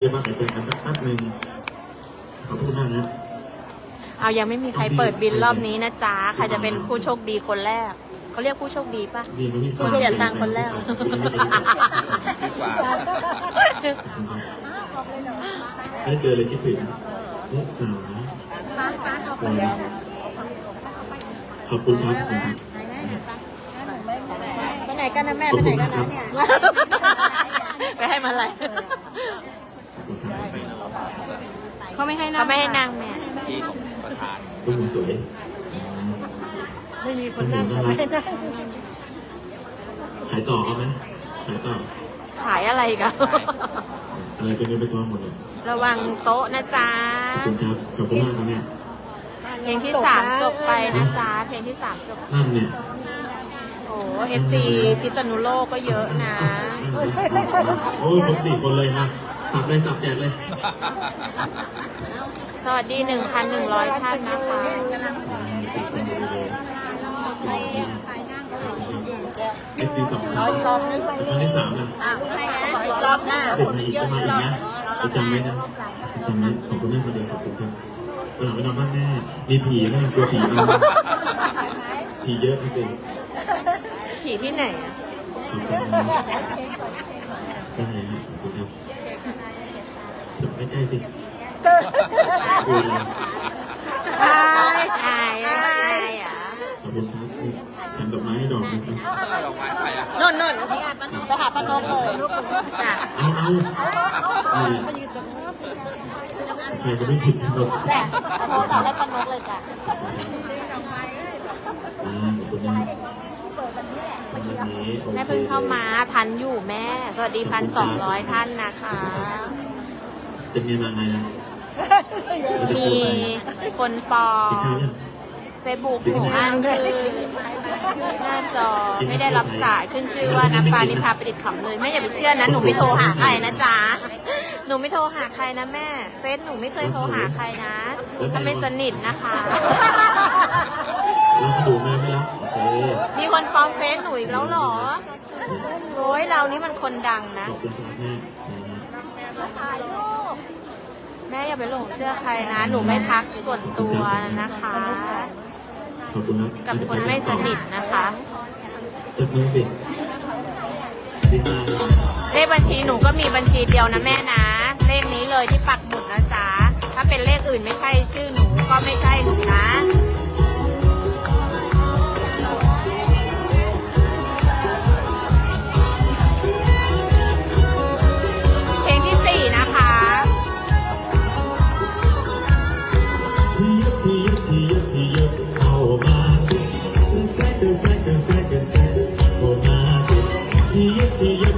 เดี๋ยวมาหายใจกันสักแป๊บหนึ่งขอบคุณมากนะเอายังไม่มีใครเปิดบินรอบนี้นะจ๊ะใครจะเป็นผู้โชคดีคนแรกเขาเรียกผู้โชคดีปะดีนะพี่คนเสียตังค์คนแรกดีกว่าได้เจอเลยคิดถึงมุสาขอบคุณครับขอบคุณครับไปไหนกันนะแม่ไปไหนกันนะเนี่ยไปให้มันอะไรขอบคุณครับ เขาไม่ให้นั่งเขาไม่ให้นางแม่ที่ของประธานทุกคนสวยไม่มีคนนั่งเขาไม่ให้นั่งขายต่อเอาไหมขายต่อ ขายอะไรกันอะไรเป็นเงินเป็นทองหมดเลยระวังโต๊ะนะจ๊ะขอบคุณครับขอบคุณมากนะเนี่ยเพลงที่สามจบไปนะจ๊ะเพลงที่สามจบนั่นเนี่ยโอ้เอฟซีพิษณุโลกก็เยอะนะ โอ้ยครบสี่คนเลยนะ สับเลยสับแจกเลยสวัสดี 1,100 ท่านนะคะสี่คนเลยเอฟซีสองครั้งครั้งที่สามนะรอบหน้าเด็กมาอีกก็มาอีกนะไปจำไว้นะไปจำไว้ขอบคุณแม่คนเดียวขอบคุณครับตอนหลังไปนอนบ้านแม่มีผีแม่กลัวผีมากผีเยอะจริงผีที่ไหนอะขอบคุณครับได้ฮะขอบคุณครับถึง ใกล้ๆสิคุยเลยอายอายอายอะขอบคุณครับนี่แถมดอกไม้ให้ดอกหนึงครับดอกไม้ไปอะนนนนไปหาป้านกเลยจ้ะเอาเอานี่ใครจะไม่ผิดกันหรอกแหละเอาโทรศัพท์ให้ป้านกเลยจ้ะอ่าขอบคุณนะครับตรงนี้โอคแม่เพิ่งเข้ามาทันอยู่แม่ สวัสดีพันสองร้อยท่านนะคะ เป็นไงมาไงนะมีคนปลอกินข้าวมยัง เฟซบุ๊กหนูอันคือหน้าจอไม่ได้รับสายขึ้นชื่อว่าน้ำปลานิพาประดิษฐ์ขำเลยแม่อย่าไปเชื่อนะหนูไม่โทรหาใครนะจ๊ะหนูไม่โทรหาใครนะแม่ เฟซหนูไม่เคยโทรหาใครนะถ้าไม่สนิทนะคะ แล้วมาดูแม่ไม่รับโอเคมีคนปลอมเฟซหนูอีกแล้วเหรอโอ้ ยเรานี่มันคนดังนะ ขอบคุณครับแม่นะฮะแม่อย่าไปหลงเชื่อใครนะ หนูไม่ทักส่วนตัวนะคะ ขอบคุณครับกับคนไม่สนิทนะคะจับมือสิดีมากเลขบัญชีหนูก็มีบัญชีเดียวนะแม่นะ เลขนี้เลยที่ปักหมุดนะจ๊ะ ถ้าเป็นเลขอื่นไม่ใช่ชื่อหนูก็ไม่ใช่หนู พี่ยก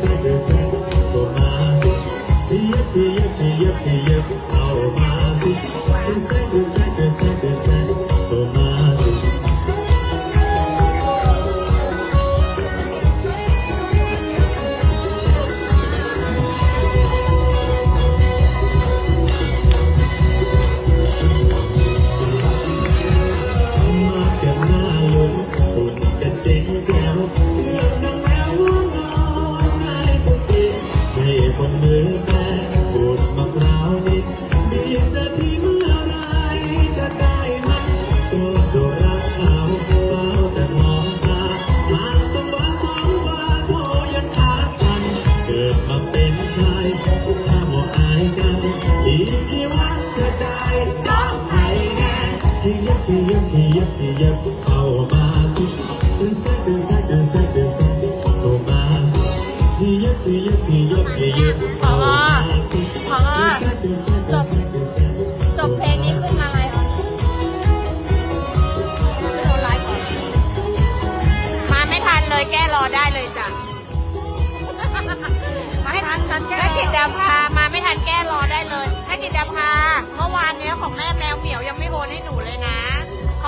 ซกกระแซก ยับยับขยับขยับเข้ามาสิดึงซ้ายดึงซ้ายดึงซ้ายดึงซ้ายเข้ามาสิขยับขยับขยับขยับเข้ามาสิขอว่าดึงซ้ายดึงซ้ายดึงซ้ายดึงซ้ายจบเพลงนี้ขึ้นมาไลฟ์ออนไม่โดนไลฟ์ก่อนมาไม่ทันเลยแก้รอได้เลยจ้ะไม่ทันทันแค่แม่จิตดาภามาไม่ทันแก้รอได้เลยแม่จิตดาภาเมื่อวานเนี้ยของแม่แมวเหมียวยังไม่โอนให้หนูเลยนะ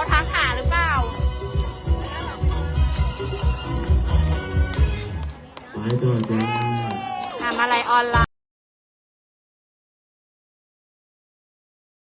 เขาทักหาหรือเปล่าไปต่อจ้า ทำอะไรออนไลน์